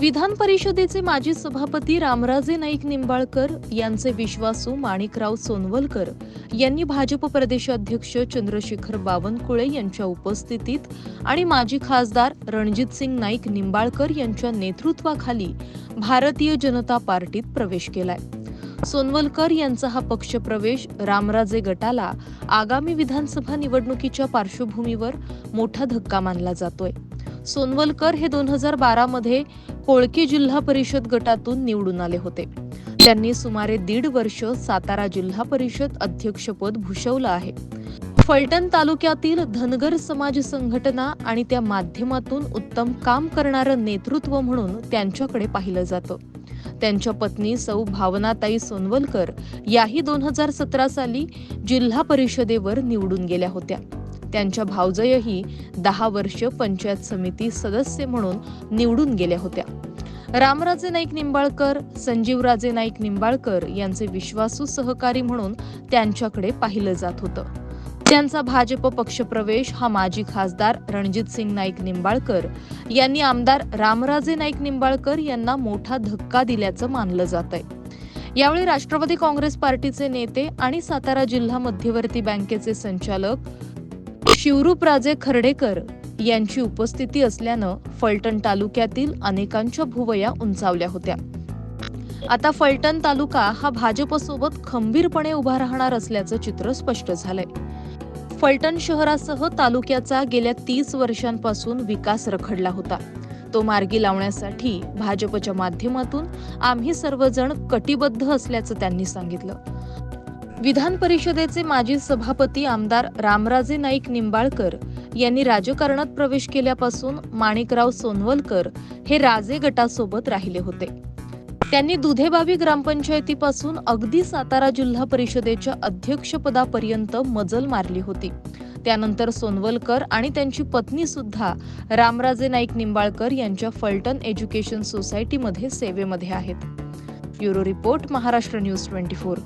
विधान परिषदेचे माजी सभापती रामराजे नाईक निंबाळकर यांचे विश्वासू माणिकराव सोनवलकर यांनी भाजप प्रदेशाध्यक्ष चंद्रशेखर बावनकुळे यांच्या उपस्थितीत आणि माजी खासदार रणजितसिंग नाईक निंबाळकर यांच्या नेतृत्वाखाली भारतीय जनता पार्टीत प्रवेश केलाय. सोनवलकर यांचा हा पक्षप्रवेश रामराजे गटाला आगामी विधानसभा निवडणुकीच्या पार्श्वभूमीवर मोठा धक्का मानला जातोय. सोनवलकर हे दोन हजार बारामध्ये कोळकी जिल्हा परिषद गटातून निवडून आले होते. त्यांनी सुमारे दीड वर्ष सातारा जिल्हा परिषद अध्यक्षपद भूषवलं आहे. फलटण तालुक्यातील धनगर समाज संघटना आणि त्या माध्यमातून उत्तम काम करणारं नेतृत्व म्हणून त्यांच्याकडे पाहिलं जातं. त्यांच्या पत्नी सौ भावनाताई सोनवलकर याही दोन हजार सतरा साली जिल्हा परिषदेवर निवडून गेल्या होत्या. त्यांच्या भावजयही दहा वर्ष पंचायत समिती सदस्य म्हणून निवडून गेल्या होत्या. रामराजे नाईक निंबाळकर संजीवराजे नाईक निंबाळकर यांचे विश्वासू सहकारी म्हणून त्यांच्याकडे पाहिलं जात होतं. त्यांचा भाजप पक्षप्रवेश हा माजी खासदार रणजितसिंग नाईक निंबाळकर यांनी आमदार रामराजे नाईक निंबाळकर यांना मोठा धक्का दिल्याचं मानलं जात आहे. यावेळी राष्ट्रवादी काँग्रेस पार्टीचे नेते आणि सातारा जिल्हा मध्यवर्ती बँकेचे संचालक शिवरूपराजे खर्डेकर यांची उपस्थिती असल्यानं फलटण तालुक्यातील अनेकांच्या भुवया उंचावल्या होत्या. आता फलटण तालुका हा भाजपसोबत खंबीरपणे उभा राहणार असल्याचं चित्र स्पष्ट झालंय. फलटण शहरासह तालुक्याचा गेल्या तीस वर्षांपासून विकास रखडला होता. तो मार्गी लावण्यासाठी भाजपच्या माध्यमातून आम्ही सर्वजण कटिबद्ध असल्याचं त्यांनी सांगितलं. विधान परिषदेचे माजी सभापती आमदार रामराजे नाईक निंबाळकर यांनी राजकारणात प्रवेश केल्यापासून माणिकराव सोनवलकर हे राजे गटासोबत राहिले होते. त्यांनी दुधेबावी ग्रामपंचायतीपासून अगदी सातारा जिल्हा परिषदेच्या अध्यक्षपदापर्यंत मजल मारली होती. त्यानंतर सोनवलकर आणि त्यांची पत्नी सुद्धा रामराजे नाईक निंबाळकर यांच्या फलटण एज्युकेशन सोसायटीमध्ये सेवेमध्ये आहेत. Bureau report Maharashtra news twenty four.